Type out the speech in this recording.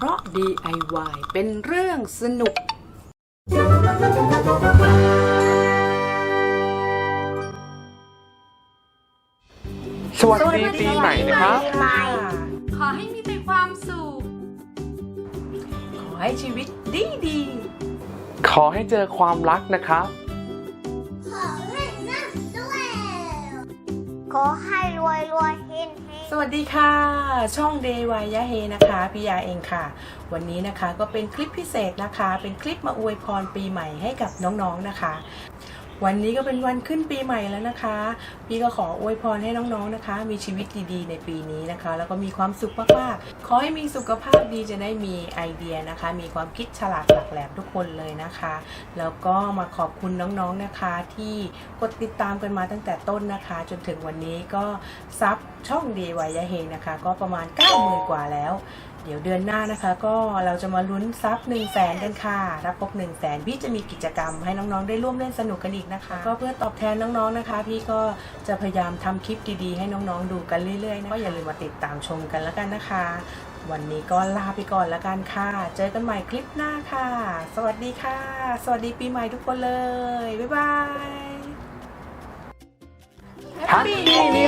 เพราะ DIY เป็นเรื่องสนุก สวัสดีปีใหม่นะครับ ขอให้มีแต่ความสุข ขอให้ชีวิตดีดี ขอให้เจอความรักนะครับ ขอให้รวยรวยเฮงเฮงสวัสดีค่ะ ช่องเดวายะเฮนะคะพี่ยาเองค่ะ วันนี้นะคะก็เป็นคลิปพิเศษนะคะ เป็นคลิปมาอวยพรปีใหม่ให้กับน้องๆนะคะ วันนี้ก็เป็นวันขึ้นปีใหม่แล้วนะคะ พี่ก็ขออวยพรให้น้องๆนะคะ มีชีวิตดีๆ ในปีนี้นะคะ แล้วก็มีความสุขมากๆขอให้มีสุขภาพดีจะได้มีไอเดียนะคะ มีความคิดฉลาดหลักแหลมทุกคนเลยนะคะ แล้วก็มาขอบคุณน้องๆนะคะที่กดติดตามกันมาตั้งแต่ต้นนะคะ จนถึงวันนี้ก็ซับช่องดีวายาเฮงนะคะ ก็ประมาณ9 0,000กว่าแล้ว ดี๋ยวเดือนหน้านะคะ ก็เราจะมาลุ้นซับ1 0 0 0 0แสนกันค่ะรับครบ1 0 0 0 0แสนพี่จะมีกิจกรรมให้น้องๆได้ร่วมเล่นสนุกกันอีกนะคะ ก็เพื่อตอบแทนน้องๆนะคะ พี่ก็จะพยายามทำคลิปดีๆ ให้น้องๆดูกันเรื่อยๆนะก็อย่าลืมมาติดตามชมกันแล้วกันนะคะ วันนี้ก็ลาไปก่อนแล้วกันค่ะ เจอกันใหม่คลิปหน้าค่ะ สวัสดีค่ะ สวัสดีปีใหม่ทุกคนเลยบ๊ายบาย Happy New Year